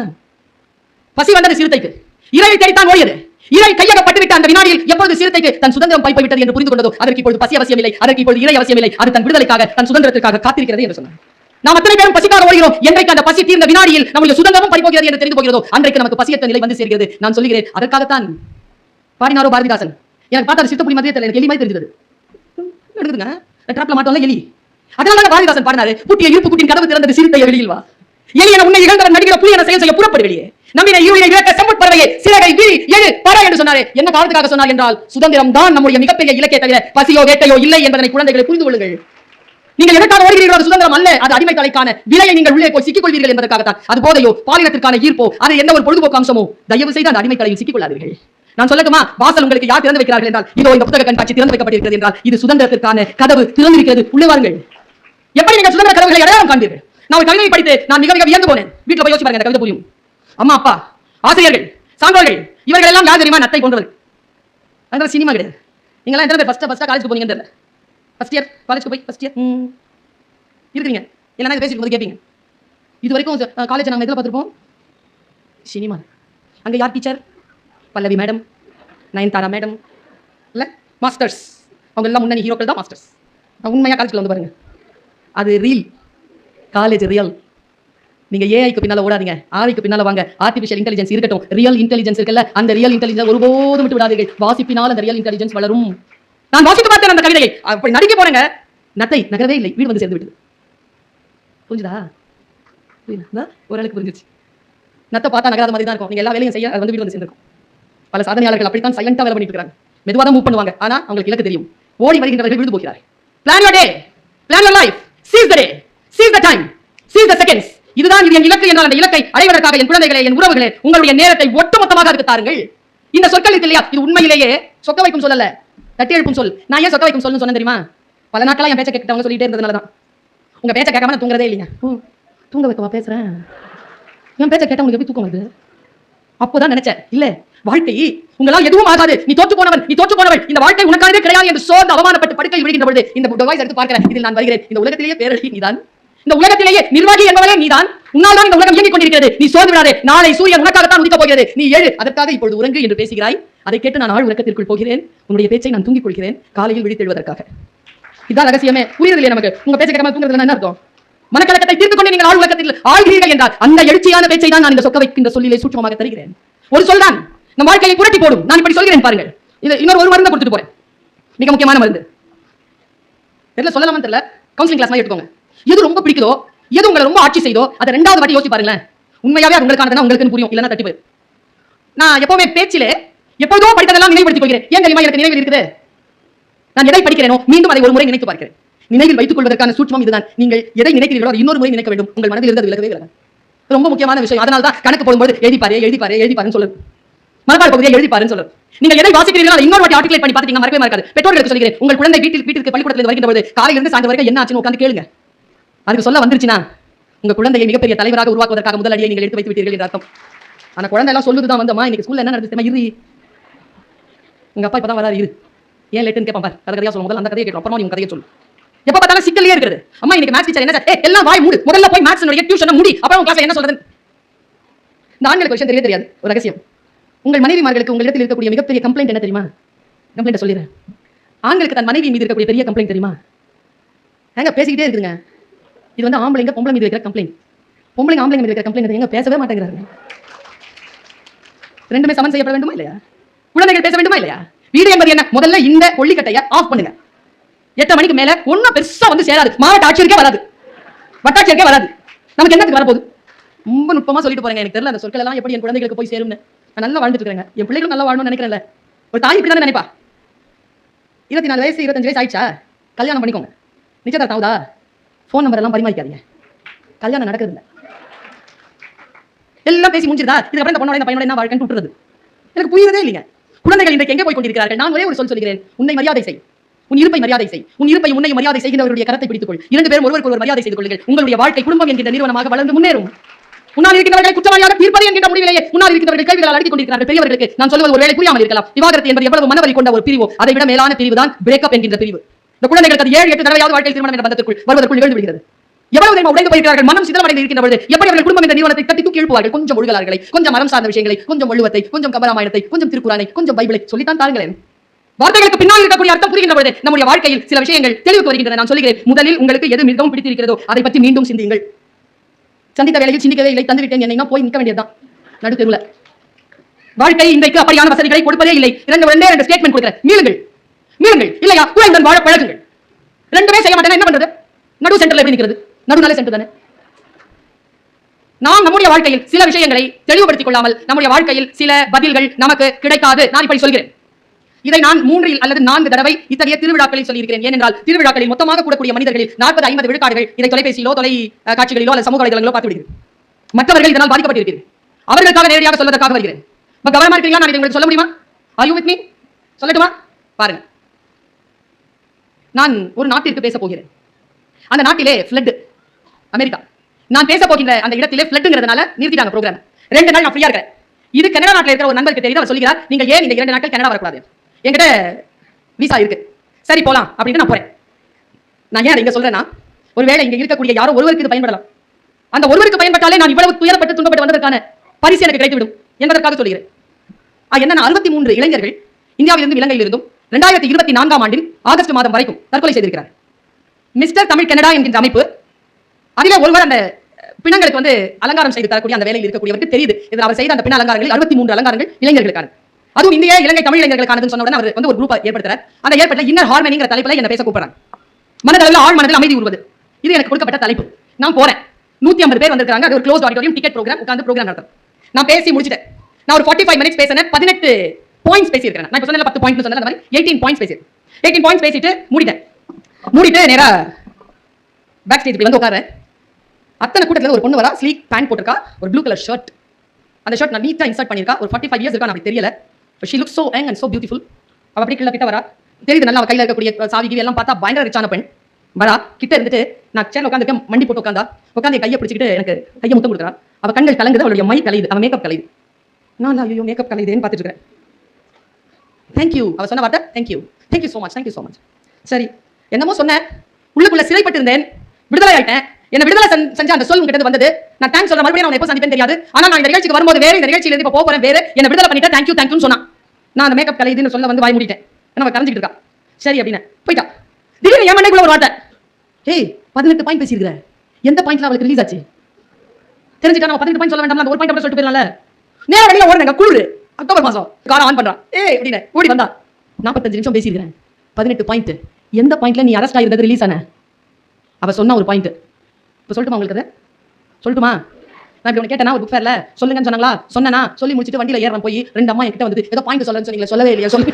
பசி வந்தது சிறுத்தைக்கு. இறை தேடித்தான் ஓடியது. இறை கையகப்பட்டுவிட்ட அந்த வினாடியில் எப்பொழுது சிறுத்தைக்கு தன் சுதந்திரம் பைப்பை விட்டது என்று புரிந்து கொண்டதோ அதற்கு இப்பொழுது பசி அவசியமில்லை அதற்கு இப்பொழுது இறை அவசியமில்லை அது தன் விடுதலைக்காக தன் சுதந்திரத்திற்காக காத்திருக்கிறது என்று சொன்னார். நாம் அத்தனை பேரும் பசிக்காக ஓடுகிறோம். என்றைக்கு அந்த பசி தீர்ந்த வினாடியில் நம்முடைய சுதந்திரமும் பறிபோகிறது என்று தெரிந்து போகிறதோ அன்றைக்கு நமக்கு பசியற்ற நிலை வந்து சேர்கிறது. நான் சொல்கிறேன் அதற்காகத்தான் பாடினாரோ பாரதிதாசன் எனக்கு பார்த்தா அது சித்தப்புடி மாதிரியே தெரியல எனக்கு எலி மாதிரி தெரிஞ்சது. நடக்குதுங்க ட்ராப்ல மாட்டோம்ல எலி? அதனால பாரதிதாசன் பாடினாரு புட்டிய இருப்பு குட்டின் கதவு திறந்தது சிறுத்தைய வெளியில் வா. எலி என உன்னை இழந்தவன் நடிகிற புலி என செயல் செய்ய புறப்படு நம்பின நம்மினை ஈவினை இழக்க பறவையே சிறகை விழி எழு பற என்று சொன்னாரே. என்ன காரணத்துக்காக சொன்னார் என்றால் சுதந்திரம் தான் நம்முடைய மிகப்பெரிய இலக்கை தவிர பசியோ வேட்டையோ இல்லை என்பதனை குழந்தைகளை புரிந்து கொள்ளுங்கள். நீங்கள் எதற்காக ஓடுகிறீர்களோ அது சுதந்திரம் அல்ல அது அடிமை தலைக்கான விலையை நீங்கள் உள்ளே போய் சிக்கிக் கொள்வீர்கள் என்பதற்காகத்தான். அது போதையோ பாலினத்திற்கான ஈர்ப்போ அது எந்த ஒரு பொழுதுபோக்கு அம்சமோ தயவு செய்து அந்த அடிமை தலையில் சிக்கிக் கொள்ளாதீர்கள் நான் சொல்லட்டுமா? வாசல் உங்களுக்கு யார் திறந்து வைக்கிறார்கள் என்றால் இதோ இந்த புத்தக கண்காட்சி திறந்து வைக்கப்பட்டிருக்கிறது என்றால் இது சுதந்திரத்திற்கான கதவு திறந்திருக்கிறது. உள்ளே வாருங்கள். எப்படி நீங்கள் சுதந்திர கதவுகளை அடையாளம் காண்பீர்கள்? நான் ஒரு கவிதையை படித்து நான் மிக மிக வியந்து போனேன். வீட்டில் போய் யோசிச்சு பாருங்க கவிதை புரியும். அம்மா அப்பா ஆசிரியர்கள் சான்றோர்கள் இவர்கள் எல்லாம் யார் தெரியுமா நத்தை போன்றவர்கள் அதனால சினிமா கிடையாது. நீங்களாம் எத்தனை பேர் ஃபர்ஸ்ட் ஃபர்ஸ்ட் காலேஜ் போனீங்கன்னு தெரியல. ஃபர்ஸ்ட் இயர் காலேஜ் போய் ஃபர்ஸ்ட் இயர் இருக்கிறீங்க. இல்லைன்னா பேசிட்டு போது கேட்பீங்க இது வரைக்கும் காலேஜ் நாங்கள் எதில் பார்த்துருப்போம்? சினிமா. அங்கே யார் teacher Pallavi madam Nayanthara madam இல்லை மாஸ்டர்ஸ் அவங்க எல்லாம் முன்னணி ஹீரோக்கள் தான் மாஸ்டர்ஸ் உண்மையாக காலேஜில் வந்து பாருங்க. அது ரீல் காலேஜ் ரியல் நீங்க ஏஐக்கு பின்னால ஓடாதீங்க. ஆவிக்கு பின்னால வாங்க. ஆர்டிபிஷியல் இன்டெலிஜென்ஸ் இருக்கட்டும். ரியல் இன்டெலிஜென்ஸ் இருக்குல்ல அந்த ரியல் இன்டெலிஜென்ஸ் ஒருபோதும் விட்டு விடாதீர்கள். வாசிப்பினால் அந்த ரியல் இன்டெலிஜென்ஸ் வளரும். நான் வாசித்து பார்த்தேன் அந்த கவிதையை. அப்படி நடிக்க போறேங்க நத்தை நகரவே இல்லை. வீடு வந்து சேர்ந்து விட்டது. புரிஞ்சுதா? ஓரளவுக்கு புரிஞ்சிச்சு நத்தை பார்த்தா நகராத மாதிரி தான் இருக்கும். நீங்க எல்லா வேலையும் செய்ய அது வந்து வீடு வந்து சேர்ந்துருக்கும். பல சாதனையாளர்கள் அப்படித்தான் சைலண்டா வேலை பண்ணிட்டு இருக்காங்க. மெதுவாக தான் மூவ் பண்ணுவாங்க. ஆனா அவங்களுக்கு இலக்கு தெரியும். ஓடி வருகின்றவர்கள் விழுந்து போகிறார் plan your day plan your life seize the day seize the time seize the seconds இதுதான் இது என் இலக்கு என்றால் அந்த இலக்கை அடைவதற்காக என் குழந்தைகளே என் உறவுகளே உங்களுடைய நேரத்தை ஒட்டுமொத்தமாக அதுக்கு தாருங்கள். இந்த சொற்கள் இருக்கு இல்லையா? இது உண்மையிலேயே சொக்க வைக்கும் சொல்லல தட்டி எழுப்பும் சொல். நான் ஏன் சொக்க வைக்கும் சொல்லு சொன்னேன் தெரியுமா? பல நாட்களா என் பேச்ச கேட்டவங்க சொல்லிட்டே இருந்ததுனால தான். உங்க பேச்ச கேட்காம நான் தூங்குறதே இல்லையா தூங்க வைக்கவா? பேசுறேன். என் பேச்ச கேட்டா உங்களுக்கு எப்படி தூக்கம் வருது? அப்போதான் நினைச்சேன். இல்ல வாழ்க்கை உங்களால் எதுவும் ஆகாது. நீ தோற்று போனவன் நீ தோற்று போனவன் இந்த வாழ்க்கை உனக்கானதே கிடையாது என்று சோர்ந்து அவமானப்பட்டு படுக்கையில் விடுகின்ற பொழுது இந்த டிவைஸ் எடுத்து பார்க்கிறேன் இதில் நான் வருகிறேன். இந்த உலகத்திலேயே பேரழகி நீதான். இந்த உலகத்திலேயே நிர்வாகி என்பவரே நீதான். உன்னால் தான் இந்த உலகம் இயங்கிக் கொண்டிருக்கிறது. நீ சோர்ந்து விடாதே. நாளை சூரியன் உனக்காகத்தான் உதிக்கப் போகிறது. நீ ஏழு அதற்காக இப்பொழுது உறங்கு என்று பேசுகிறாய். அதை கேட்டு நான் ஆள் உறக்கத்திற்குள் போகிறேன். உன்னுடைய பேச்சை நான் தூங்கிக் கொள்கிறேன். காலையில் விழித்தெழுவதற்காக இதான் ரகசியமே. புரியதில்லை நமக்கு? உங்க பேச்சை கேட்காம தூங்குறதுல என்ன அர்த்தம்? மனக்கலக்கத்தை தீர்த்து கொண்டு நீங்கள் ஆள் உலகத்தில் ஆழ்கிறீர்கள் என்றால் அந்த எழுச்சியான பேச்சை தான் நான் இந்த சொக்க வைக்கின்ற சொல்லிலே சூட்சமாக தருகிறேன். ஒரு சொல்தான் நம் வாழ்க்கையை புரட்டி போடும். நான் இப்படி சொல்கிறேன் பாருங்கள். இது இன்னொரு ஒரு மருந்தை கொடுத்துட்டு போறேன். மிக முக்கியமான மருந்து. தெரியல சொல்லலாமா தெரியல. கவுன்சிலிங் கிளாஸ் மாதிரி எடுத்துக்கோங்க. எது ரொம்ப பிடிக்குதோ எது உங்களை ரொம்ப ஆட்சி செய்தோ அதை ரெண்டாவது வாட்டி யோசிச்சு பாருங்களேன். உண்மையாவே அது உங்களுக்கானதுன்னா உங்களுக்கு புரியும் இல்லைன்னா தட்டிப்பு நான் எப்பவுமே பேச்சிலே எப்பொழுதோ படித்ததெல்லாம் நினைவுபடுத்திக் கொள்கிறேன். ஏன் தெரியுமா எனக்கு நினைவில் இருக்குது? நான் எதை படிக்கிறேனோ மீண்டும் அதை ஒரு முறை நினைத்து பார்க்கிறேன். நினைவில் வைத்துக் கொள்வதற்கான சூட்சம் இதுதான். நீங்கள் எதை நினைக்கிறீர்களோ அதை இன்னொரு முறை நினைக்க வேண்டும். உங்கள் மனதில் இருந்து விலகவே விலக ரொம்ப முக்கியமான விஷயம். அதனால தான் கணக்கு போடும்போது எழுதி பாரு எழுதி பாரு எழுதி பாருன்னு சொல்லுது மனப்பாட பகுதியை எழுதி பாருங்க சொல்லுது நீங்கள் எதை வாசிக்கிறீர்களோ அதை இன்னொரு வாட்டி ஆர்டிகுலேட் பண்ணி பார்த்துட்டீங்க மறக்கவே மறக்காது. பெற்றோர்களுக்கு சொல்கிறேன் உங்கள் குழந்தை வீட்டில் வீட்டுக்கு பள்ளிக்கூடத்தில் வருகின்ற போது காலையில இருந்து சாயந்தரம் வரைக்கும் என்ன ஆச்சுன்னு உட்காந்து கேளுங்க. அதுக்கு சொல்ல வந்துருச்சுன்னா உங்க குழந்தையை மிகப்பெரிய தலைவராக உருவாக்குவதற்காக முதல் அடியை நீங்கள் எடுத்து வைத்து விட்டீர்கள் என்று அர்த்தம். ஆனா குழந்தை எல்லாம் சொல்லுதுதான் வந்தம்மா இன்னைக்கு ஸ்கூல்ல என்ன நடந்துச்சு இரு. உங்க அப்பா இப்பதான் வராது இரு. ஏன் லேட்டுன்னு கேட்பான் பார். கதை கதையா சொல்லும் முதல்ல அந்த கதையை கேட்கும் அப்புறமா நீங்க கதையை சொல்லு. எப்ப பார்த்தாலும் சிக்கலையே இருக்கிறது அம்மா இன்னைக்கு மேத்ஸ் டீச்சர் என்ன சார் எல்லாம் வாய் மூடு. முதல்ல போய் மேத்ஸ் டியூஷன் முடி. அப்புறம் உங்க கிளாஸ்ல என்ன சொல்றது இந்த ஆண்களுக்கு விஷயம் தெரியவே தெரியாது. ஒரு ரகசியம். உங்கள் மனைவிமார்களுக்கு உங்களிடத்தில் இருக்கக்கூடிய மிகப்பெரிய கம்ப்ளைண்ட் என்ன தெரியுமா? கம்ப்ளைண்ட் சொல்லிடுறேன். ஆண்களுக்கு தன் மனைவி மீது இருக்கக்கூடிய பெரிய கம்ப்ளைண்ட் தெரியுமா? ஏங்க பேசிக்கிட்டே இருக்குதுங்க. இது வந்து ஆம்பளைங்க பொம்பளை மீது வைக்கிற கம்ப்ளைண்ட் பொம்பளைங்க ஆம்பளைங்க மீது இருக்கிற கம்ப்ளைண்ட் எங்க பேசவே மாட்டேங்கிறாரு ரெண்டுமே சமன் செய்யப்பட வேண்டுமா இல்லையா? குழந்தைகள் பேச வேண்டுமா இல்லையா? வீடு என்பது என்ன? முதல்ல இந்த கொள்ளிக்கட்டையை ஆஃப் பண்ணுங்க. எட்டு மணிக்கு மேல ஒண்ணும் பெருசா வந்து சேராது. மாவட்ட ஆட்சியருக்கே வராது. வட்டாட்சியருக்கே வராது. நமக்கு என்னத்துக்கு வரப்போகுது? ரொம்ப நுட்பமா சொல்லிட்டு போறேங்க. எனக்கு தெரியல அந்த சொற்கள் எல்லாம் எப்படி என் குழந்தைகளுக்கு போய் சேரும்னு. நான் நல்லா வாழ்ந்துட்டு இருக்கேங்க என் பிள்ளைகளும் நல்லா வாழணும்னு நினைக்கிறேன்ல. ஒரு தாய் இப்படி தானே நினைப்பா? இருபத்தி நாலு வயசு இருபத்தஞ்சு வயசு ஆயிடுச்சா? கல்யாணம் பண்ணிக்கோங்க. நிச்சயதார்த்தம் ஆகுதா? ஃபோன் நம்பர் எல்லாம் பரிமாறிக்காதீங்க. கல்யாணம் நடக்கிறது இல்லை எல்லாம் பேசி முடிஞ்சிருந்தா இதுக்கப்புறம் இந்த பொண்ணோட இந்த பையனோட என்ன வாழ்க்கைன்னு விட்டுறது எனக்கு புரியறதே இல்லைங்க. குழந்தைகள் இன்றைக்கு எங்கே போய் கொண்டிருக்கிறார்கள் நான் ஒரே ஒரு சொல் சொல்கிறேன் உன்னை மரியாதை செய். உன் இருப்பை மரியாதை செய். உன் இருப்பை உன்னை மரியாதை செய்கிறவருடைய கரத்தை பிடித்துக்கொள். இரண்டு பேரும் ஒருவருக்கு ஒருவர் மரியாதை செய்து கொள்ளுங்கள். உங்களுடைய வாழ்க்கை குடும்பம் என்கிற நிறுவனமாக வளர்ந்து முன்னேறும். முன்னால் இருக்கின்றவர்களை குற்றவாளியாக தீர்ப்பது என்கிற முடிவிலேயே முன்னால் இருக்கின்றவர்கள் கேள்விகளால் அடித்துக் கொண்டிருக்கிறார்கள் பெரியவர்களுக்கு நான் சொல்வது ஒரு வேலை புரியாமல் இருக்கலாம். விவாகரத்து என்பது எவ்வளவு மனவலி கொண்ட ஒரு பிரிவோ? அதை விட மேலான பிரிவு தான் பிரேக்கப் என்கின்ற பிரிவு. இந்த குழந்தைகளுக்கு அது ஏழு எட்டு தடவையாவது வாழ்க்கையில் திருமணம் என்ற பந்தத்திற்குள் வருவதற்குள் நிகழ்ந்து விடுகிறது எவ்வளவு தெரியுமா உடைந்து போயிருக்கிறார்கள்? மனம் சிதறமடைந்து இருக்கின்ற பொழுது எப்படி அவர்கள் குடும்பம் இந்த நிறுவனத்தை தட்டி தூக்கி எழுப்புவார்கள்? கொஞ்சம் ஒழுகலார்களை கொஞ்சம் மனம் சார்ந்த விஷயங்களை கொஞ்சம் வள்ளுவத்தை கொஞ்சம் கபராமாயணத்தை கொஞ்சம் திருக்குறானை கொஞ்சம் பைபிளை சொல்லித்தான் தாருங்களேன். வார்த்தைகளுக்கு பின்னால் இருக்கக்கூடிய அர்த்தம் புரிகின்ற பொழுது நம்முடைய வாழ்க்கையில் சில விஷயங்கள் தெளிவுக்கு வருகின்றன. நான் சொல்கிறேன் முதலில் உங்களுக்கு எது மிகவும் பிடித்திருக்கிறதோ அதை பற்றி மீண்டும் சிந்தியுங்கள். சந்தித்த வேலையில் சிந்திக்கவே இல்லை தந்துவிட்டேன் என்னைனா போய் நிற்க வேண்டியதுதான். நடு வாழ்க்கை இன்றைக்கு அப்படியான வசதிகளை கொடுப்பதே இல்லை. இரண்டு ரெண்டே ரெண்டு ஸ்டேட்மெண்ட் கொடுக்கிறேன். மீளுங்கள். மீளுங்கள் இல்லையா? குழந்தை வாழ பழகுங்கள். ரெண்டுமே செய்ய மாட்டேன்னா என்ன பண்றது? நடு சென்டர்ல எப்படி நிக்கிறது? நடுநாளே சென்டர் தானே. நாம் நம்முடைய வாழ்க்கையில் சில விஷயங்களை தெளிவுபடுத்திக் கொள்ளாமல் நம்முடைய வாழ்க்கையில் சில பதில்கள் நமக்கு கிடைக்காது. நான் இப்படி சொல்கிறேன். இதை நான் மூன்றில் அல்லது நான்கு தடவை இத்தகைய திருவிழாக்களில் சொல்லியிருக்கிறேன். ஏனென்றால் திருவிழாக்களில் மொத்தமாக கூடக்கூடிய மனிதர்களில் நாற்பது ஐம்பது விழுக்காடுகள் இதை தொலைபேசியிலோ தொலை காட்சிகளிலோ அல்லது சமூக வலைதளங்களோ பார்த்து விடுகிறது மற்றவர்கள் இதனால் பாதிக்கப்பட்டிருக்கிறது அவர்களுக்காக நேரடியாக சொல்வதற்காக வருகிறேன். இப்ப கவனமா இருக்கிறீங்களா நான் இதை உங்களுக்கு சொல்ல முடியுமா? Are you with சொல்லட்டுமா? பாருங்க. நான் ஒரு நாட்டிற்கு பேச போகிறேன். அந்த நாட்டிலே ஃப்ளட் அமெரிக்கா. நான் பேச போகின்ற அந்த இடத்திலே ஃப்ளட்டுங்கிறதுனால நிறுத்திட்டாங்க ப்ரோக்ராம் ரெண்டு நாள் நான் ஃப்ரீயா இருக்கேன் இது கனடா நாட்டில் இருக்கிற ஒரு நண்பருக்கு தெரியுது அவர் சொல்லுகிறார் நீங்க ஏன் இந்த இரண்டு நாட்கள் கனடா வரக்கூடாது? என்கிட்ட விசா இருக்கு. சரி போலாம் அப்படின்னு நான் போறேன். நான் ஏன் இங்க சொல்றேன்னா ஒருவேளை இங்க இருக்கக்கூடிய யாரோ ஒருவருக்கு இது பயன்படலாம். அந்த ஒருவருக்கு பயன்பட்டாலே நான் இவ்வளவு துயரப்பட்டு துன்பப்பட்டு வந்ததற்கான பரிசு எனக்கு கிடைத்துவிடும் என்பதற்காக சொல்கிறேன் என்ன நான் அறுபத்தி மூன்று இளைஞர்கள் இந்தியாவிலிருந்து இலங்கையிலிருந்தும் ரெண்டாயிரத்தி இருபத்தி நான்காம் ஆண்டில் ஆகஸ்ட் மாதம் வரைக்கும் தற்கொலை செய்திருக்கிறார். மிஸ்டர் தமிழ் கனடா என்கின்ற அமைப்பு அதிலே ஒருவர் அந்த பிணங்களுக்கு வந்து அலங்காரம் செய்து தரக்கூடிய அந்த வேலையில் இருக்கக்கூடியவருக்கு தெரியுது. இதில் அவர் செய்த அந்த பிண அலங்காரங்களில் அறுபத்தி மூன்று அலங்காரங்கள் இளைஞர்களுக்கான அதுவும் இந்திய இலங்கை தமிழ் இளைஞர்களுக்கானதுன்னு சொன்ன உடனே அவர் வந்து ஒரு குரூப் ஏற்படுத்துறார். அந்த ஏற்பட்ட இன்னர் ஹார்மனிங்கிற தலைப்பில் என்ன பேச கூப்பிடுறாங்க. மனதளவில் ஆழ் மனதில் அமைதி உருவது. இது எனக்கு கொடுக்கப்பட்ட தலைப்பு. நான் போறேன். நூத்தி ஐம்பது பேர் வந்திருக்காங்க அது ஒரு க்ளோஸ் ஆடிட்டோரியம் டிக்கெட் ப்ரோக்ராம் உட்காந்து ப்ரோக்ராம் நடத்தும் நான் பேசி முடிச்சிட்டேன். நான் ஒரு ஃபார்ட்டி ஃபைவ் மினிட்ஸ் பேசினேன். பதினெட்டு பாயிண்ட்ஸ் பேசியிருக்கேன் நான் இப்போ சொன்ன பத்து பாயிண்ட் சொன்னேன் அந்த மாதிரி எயிட்டீன் பாயிண்ட்ஸ் பேசியிருக்கேன். எயிட்டீன் பாயிண்ட்ஸ் பேசிட்டு மூடிட்டேன். மூடிட்டு நேரா பேக் ஸ்டேஜ் வந்து உட்காரேன் அத்தனை கூட்டத்தில் ஒரு பொண்ணு வரா ஸ்லீக் பேண்ட் போட்டிருக்கா ஒரு ப்ளூ கலர் ஷர்ட் அந்த ஷர்ட் நான் நீட்டாக இன்சர்ட் பண்ணியிருக்கா. ஒரு ஃபார்ட்டி ஃபைவ் இயர்ஸ் இருக்கா நான் அப்படி தெரியல she look so young and so beautiful அவ அப்படி கிட்ட கிட்ட வரா. தெரியுது நல்லா அவ கையில இருக்கக்கூடிய சாவி கிவி எல்லாம் பார்த்தா பயங்கர ரிச்சான பெண். வரா கிட்ட இருந்துட்டு நான் சேர் உட்காந்துருக்கேன் மண்டி போட்டு உட்காந்தா உட்காந்து கையை பிடிச்சிக்கிட்டு எனக்கு கையை முத்தம் கொடுக்குறா. அவ கண்கள் கலங்குது அவளுடைய மை கலையுது. அவன் மேக்கப் கலையுது. நான் ஐயோ மேக்கப் கலையுதுன்னு பார்த்துட்டு இருக்கேன். தேங்க்யூ அவ சொன்ன வார்த்தை thank you thank you so much thank you so much சரி என்னமோ சொன்னேன் உள்ளுக்குள்ள சிறைப்பட்டிருந்தேன் விடுதலை ஆயிட்டேன் என்ன விடுதலை செஞ்ச- அந்த சொல் உங்ககிட்ட வந்தது. நான் தேங்க்ஸ் சொல்ல மறுபடியும் நான் எப்போ சந்திப்பேன் தெரியாது. ஆனா நான் இந்த நிகழ்ச்சிக்கு வரும்போது வேற இந்த நிகழ்ச்சியில இருந்து இப்போ போறேன் வேற. என்ன விடுதலை பண்ணிட்டா தேங்க்யூ தேங்க்யூன்னு சொன்னான். நான் அந்த மேக்கப் கலையுதுன்னு சொல்ல வந்து வாய் மூடிட்டேன். நம்ம கரைஞ்சிட்டு இருக்கா சரி அப்படின்னு போயிட்டா திடீர்னு என் மண்டைக்குள்ள ஒரு வார்த்தை. ஏய் பதினெட்டு பாயிண்ட் பேசியிருக்கிற. எந்த பாயிண்ட்ல அவளுக்கு ரிலீஸ் ஆச்சு? தெரிஞ்சுட்டா நம்ம பதினெட்டு பாயிண்ட் சொல்ல வேண்டாம் அந்த ஒரு பாயிண்ட் அப்படி சொல்லிட்டு போயிடலாம்ல. நேரம் வெளியில ஓடுங்க குளிரு. அக்டோபர் மாசம். காரை ஆன் பண்றான். ஏ அப்படின்னு ஓடி வந்தா. நாற்பத்தஞ்சு நிமிஷம் பேசியிருக்கிறேன். பதினெட்டு பாயிண்ட் எந்த பாயிண்ட்ல நீ அரெஸ்ட் ஆகிருந்தது ரிலீஸ் ஆன? அவ சொன்ன ஒரு பாயிண்ட் இப்போ சொல்லட்டுமா உங்களுக்கு அதை? சொல்லட்டுமா? நான் இப்படி உனக்கு கேட்டேன்? ஒரு புக் ஃபேர்ல சொல்லுங்கன்னு சொன்னாங்களா? சொன்னா சொல்லி முடிச்சுட்டு வண்டியில ஏறேன் போய் ரெண்டு அம்மா என்கிட்ட வந்து ஏதோ பாயிண்ட் சொல்லணும்னு சொன்னீங்களே சொல்லவே இல்லையா சொல்லி.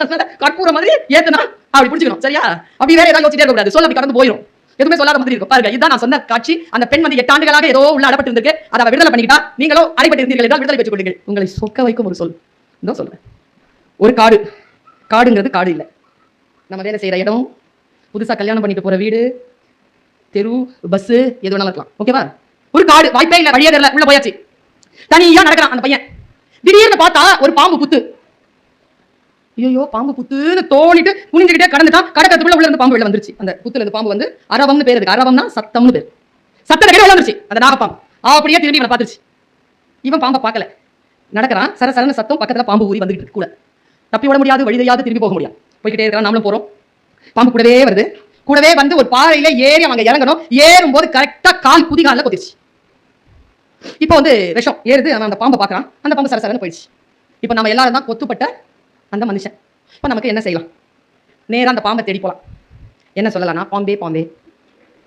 அதனால கற்பூர மாதிரி ஏத்தனா. அப்படி பிடிச்சிக்கணும் சரியா? அப்படி வேற ஏதாவது யோசிச்சிட்டே இருக்கக்கூடாது சொல்ல அப்படி கடந்து போயிடும் எதுவுமே சொல்லாத மாதிரி இருக்கும். பாருங்க இதுதான் நான் சொன்ன காட்சி. அந்த பெண் வந்து எட்டு ஆண்டுகளாக ஏதோ உள்ள அடப்பட்டு இருந்திருக்கு. அதை அவ விடுதலை பண்ணிக்கிட்டா நீங்களோ அடைபட்டு இருந்தீர்கள் என்றால் விடுதலை பெற்றுக் கொள்ளுங்கள். உங்களை சொக்க வைக்கும் ஒரு சொல். இதோ சொல்றேன். ஒரு காடு. காடுங்கிறது காடு இல்லை. நம்ம வேலை செய்யற இடம் புதுசா கல்யாணம் பண்ணிட்டு போற வீடு தெரு பஸ் எது வேணாலும் இருக்கலாம். ஓகேவா ஒரு காடு. வாய்ப்பே இல்லை. வழியே தெரியல. உள்ள போயாச்சு. தனியா நடக்கிறான் அந்த பையன். திடீர்னு பார்த்தா ஒரு பாம்பு புத்து ஐயோ பாம்பு புத்துன்னு தோணிட்டு குனிஞ்சுக்கிட்டே கடந்துட்டான் கடக்கத்துக்குள்ள உள்ள இருந்து பாம்பு வெளில வந்துருச்சு. அந்த புத்துல இருந்து பாம்பு வந்து அரவம்னு பேர் இருக்கு. அரவம்னா சத்தம்னு பேர். சத்தத்தை வெளில வந்துருச்சு. அந்த நாகப்பாம்பு. அப்படியே திரும்பி இவனை பார்த்துருச்சு. இவன் பாம்பை பார்க்கல. நடக்கிறான். சர சரன சத்தம் பக்கத்துல பாம்பு ஊறி வந்துகிட்டு கூட. தப்பி விட முடியாது வழிதையாவது திரும்பி போக முடியாது. போய்கிட்டே இருக்கிறான் நாமளும் போறோம். பாம்பு கூடவே வருது. கூடவே வந்து ஒரு பாறையில ஏறி அவங்க இறங்கணும். ஏறும்போது கரெக்டா கால் குதிகாலில் கொதிச்சு. இப்போ வந்து விஷம் ஏறுது. அவன் அந்த பாம்பை பார்க்குறான். அந்த பாம்பு சரசரன்னு போயிடுச்சு. இப்போ நம்ம எல்லாரும் தான் கொத்துப்பட்ட அந்த மனுஷன். இப்போ நமக்கு என்ன செய்யலாம்? நேரா அந்த பாம்பை தேடி போலாம். என்ன சொல்லலாம்னா பாம்பே பாம்பே.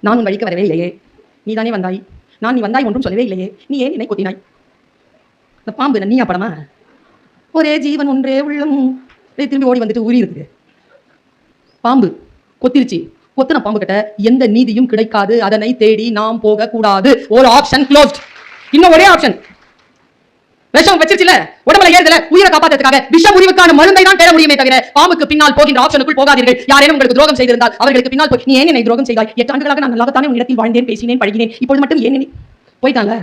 நான் உன் வழிக்கு வரவே இல்லையே. நீ தானே வந்தாய். நான் நீ வந்தாய் ஒன்றும் சொல்லவே இல்லையே. நீ ஏன் என்னை கொத்தினாய்? இந்த பாம்பு நீயா படமா? ஒரே ஜீவன் ஒன்றே உள்ளம். திரும்பி ஓடி வந்துட்டு ஊறி இருக்குது. பாம்பு கொத்திருச்சு. கொத்தின பாம்பு கிட்ட எந்த நீதியும் கிடைக்காது. அதனை தேடி நாம் போக கூடாது ஒரு ஆப்ஷன் க்ளோஸ்ட் இன்னும் ஒரே ஆப்ஷன். விஷம் வச்சிருச்சுல. உடம்புல ஏறுதல உயிரை காப்பாத்துறதுக்காக விஷ முறிவுக்கான மருந்தை தான் தேட முடியுமே தவிர பாம்புக்கு பின்னால் போகின்ற ஆப்ஷனுக்குள் போகாதீர்கள். யாரேனும் உங்களுக்கு துரோகம் செய்திருந்தால் அவர்களுக்கு பின்னால் போய் நீ ஏன் என்னை துரோகம் செய்தாய்? எட்டு ஆண்டுகளாக நான் தானே உன்னிடத்தில் வாழ்ந்தேன் பேசினேன் பழகினேன். இப்போது மட்டும் ஏன் போயிட்டாங்க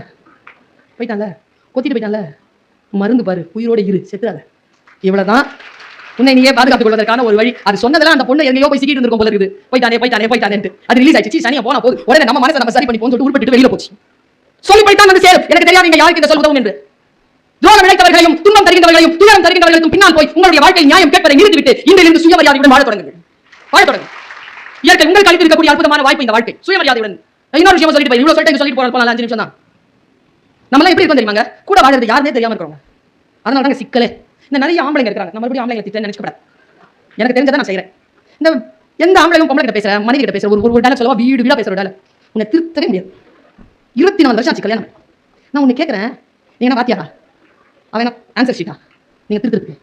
போயிட்டாங்க கொத்திட்டு போயிட்டாங்க மருந்து பாரு உயிரோட இரு செத்துறாத. இவ்வளவுதான். உன்னை நீயே பாதுகாத்துக் கொள்வதற்கான ஒரு வழி. அது சொன்னதெல்லாம் அந்த பொண்ணு எங்கேயோ போய் சிக்கிட்டு இருக்கும் போல இருக்குது. போயிட்டானே போயிட்டானே போயிட்டானேன்ட்டு. அது ரிலீஸ் ஆயிடுச்சு. சனியா போனா போது உடனே நம்ம மனசை நம்ம சரி பண்ணி போன்னு சொல்லிட்டு வெளியில போச்சு. சொல்லி போய்த்தான் வந்து சேரும். எனக்கு தெரியாது நீங்க யாருக்கு இந்த சொல் உதவும் என்று. துரோகம் இழைத்தவர்களையும் துன்பம் தருகின்றவர்களையும் துயரம் தருகின்றவர்களுக்கும் பின்னால் போய் உங்களுடைய வாழ்க்கையில் நியாயம் கேட்பதை நிறுத்திவிட்டு இன்றிலிருந்து சுயமரியாதையுடன் வாழ தொடங்குங்கள். வாழ தொடங்கும். இயற்கை உங்களுக்கு அளித்து இருக்கக்கூடிய அற்புதமான வாய்ப்பு இந்த வாழ்க்கை. சுயமரியாதையுடன். இன்னொரு விஷயம் சொல்லிட்டு போய் இவ்வளவு சொல்லிட்டு சொல்லிட்டு போறது அஞ்சு நிமிஷம் தான். நம்மளாம் எப்படி இருக்கும் தெரியுமாங்க? கூட வாழறது யாருமே தெரியாம இருக்கிறவங்க அதனால தாங்க சிக்கலே. இந்த நிறைய ஆம்பளைங்க இருக்கிறாங்க. நம்ம மறுபடியும் ஆம்பளைங்க திட்டம் நினைச்சுக்கூடாது எனக்கு தெரிஞ்சதை நான் செய்யறேன் இந்த எந்த ஆம்பளையும் பொம்பளை கிட்ட பேசுறேன் மனைவி கிட்ட பேசுற ஒரு ஒரு டேலக் சொல்லவா வீடு வீடா பேசுற ஒரு டேலக் உன்னை திருத்தவே முடியாது. இருபத்தி நாலு வருஷம் ஆச்சு கல்யாணம். நான் உன்னை கேட்கறேன் நீங்க என்ன வாத்தியாரா? அவன் ஆன்சர் ஷீட்டா நீங்க திருத்திருக்கு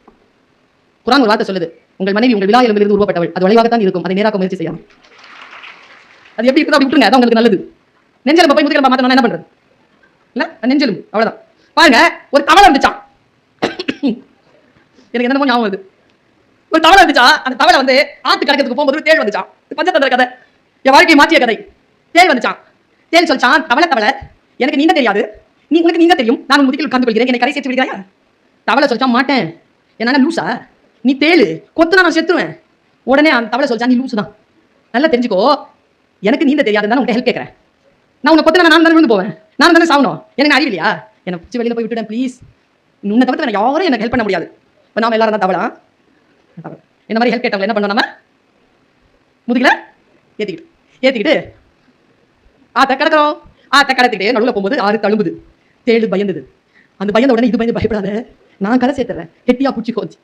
குரான் ஒரு வார்த்தை சொல்லுது. உங்கள் மனைவி உங்கள் விழா எலும்பிலிருந்து உருவப்பட்டவள். அது வளைவாகத்தான் இருக்கும். அதை நேராக முயற்சி செய்யாம அது எப்படி இருக்குதோ அப்படி விட்டுருங்க. அதான் உங்களுக்கு நல்லது. நெஞ்செலும்பு போய் முதுகெலும்பு மாத்தணும் என்ன பண்றது? இல்லை? அது நெஞ்செலும்பு. அவ்வளவுதான். பாருங்க ஒரு தவளை இருந்துச்சான் எனக்கு என்னமோ ஞாபகம் வருது. ஒரு தவளை இருந்துச்சா அந்த தவளை வந்து ஆத்து கிடைக்கிறதுக்கு போகும்போது தேள் வந்துச்சான் பஞ்சதந்திர கதை. என் வாழ்க்கையை மாற்றிய கதை. தேள் வந்துச்சான் தேள் சொல்லிச்சான் தவளை தவளை. எனக்கு நீங்க தெரியாது. நீ உங்களுக்கு நீங்க தெரியும். நான் உன் முதுகில் உட்கார்ந்து கொள்கிறேன். என்னை கரை சேர்த்து விடுகிறாயா? தவளை சொல்லிச்சா மாட்டேன். என்னால லூசா? நீ தேளு. கொத்துனா நான் செத்துருவேன். உடனே அந்த தவளை சொல்லிச்சா நீ லூசு தான் நல்லா தெரிஞ்சுக்கோ. எனக்கு நீந்த தெரியாது. நான் உன்கிட்ட ஹெல்ப் கேட்கறேன். நான் உன்னை கொத்து நான் தானே விழுந்து போவேன். நான் தானே சாகணும் எனக்கு அறிவில்லையா? என்னை பிடிச்சி வெளியில போய் விட்டுட்டேன் ப்ளீஸ் உன்னை தவிர்த்து வேற யாரும் எனக்கு ஹெல்ப் பண்ண முடியாது. இப்போ நாம எல்லாரும் தான் தவளா? இந்த மாதிரி ஹெல்ப் கேட்டவங்க என்ன பண்ணோம் நம்ம? முதுகில ஏற்றிக்கிட்டு ஏற்றிக்கிட்டு ஆத்த கிடக்குறோம் ஆத்த கடத்திக்கிட்டே நடுவில் போகும்போது ஆறு தழும்புது. தேடு பயந்தது. அந்த பயந்த உடனே இது பயந்து பயப்படாத நான் கரை சேர்த்துறேன். கெட்டியா பிடிச்சி கோச்சு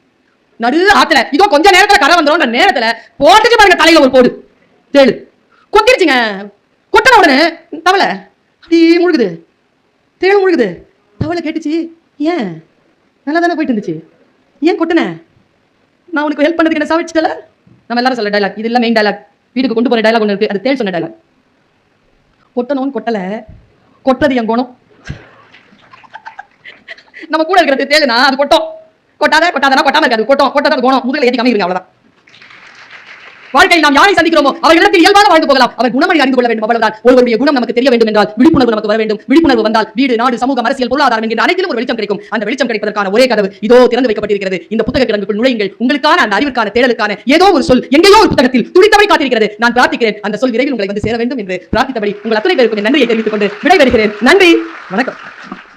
நடு ஆத்துல. இதோ கொஞ்ச நேரத்துல கரை வந்துடும் நேரத்துல போட்டுச்சு பாருங்க தலையில ஒரு போடு. தேடு. கொத்திருச்சுங்க. கொட்டின உடனே தவளை அப்படியே முழுகுது. தேடு முழுகுது. தவளை கேட்டுச்சு ஏன்? நல்லா தானே போயிட்டு இருந்துச்சு ஏன் கொட்டின? நான் உனக்கு ஹெல்ப் பண்ணதுக்கு என்ன சாவிச்சிட்டல நம்ம எல்லாரும் சொல்ல டைலாக் இது இல்லை மெயின் டைலாக் வீட்டுக்கு கொண்டு போற டைலாக் ஒன்று இருக்கு. அது தேள் சொன்ன டைலாக் கொட்டணும்னு கொட்டல. கொட்டது என் குணம். நம்ம கூட இருக்கிறது தேடுனா அது கொட்டும். கொட்டாத கொட்டாதனா கொட்டாம இருக்காது. கொட்டும். கொட்டாத அது கோணம். முதுகில் ஏற்றி இருங்க அவ்வளவுதான். வாழ்க்கையில் நாம் யாரை சந்திக்கிறோமோ அவர்களிடத்தில் இயல்பாக வாழ்ந்து போகலாம். அவர் குணமணி அறிந்து கொள்ள வேண்டும் அவ்வளவுதான். ஒருவருடைய குணம் நமக்கு தெரிய வேண்டும் என்றால் விழிப்புணர்வு நமக்கு வர வேண்டும். விழிப்புணர்வு வந்தால் வீடு நாடு சமூகம் அரசியல் பொருளாதாரம் என்கிற அனைத்திலும் ஒரு வெளிச்சம் கிடைக்கும். அந்த வெளிச்சம் கிடைப்பதற்கான ஒரே கதவு இதோ திறந்து வைக்கப்பட்டிருக்கிறது. இந்த புத்தக கிடங்குக்குள் நுழையுங்கள். உங்களுக்கான அந்த அறிவிற்கான தேடலுக்கான ஏதோ ஒரு சொல் எங்கேயோ ஒரு புத்தகத்தில் துடித்தவை காத்திருக்கிறது. நான் பிரார்த்திக்கிறேன். அந்த சொல் விரைவில் உங்களை வந்து சேர வேண்டும் என்று பிரார்த்தித்தபடி உங்கள் அத்தனை பேருக்கும் நன்றியை தெரிவித்துக் கொண்டு விடைபெறுகிறேன். நன்றி. வணக்கம்.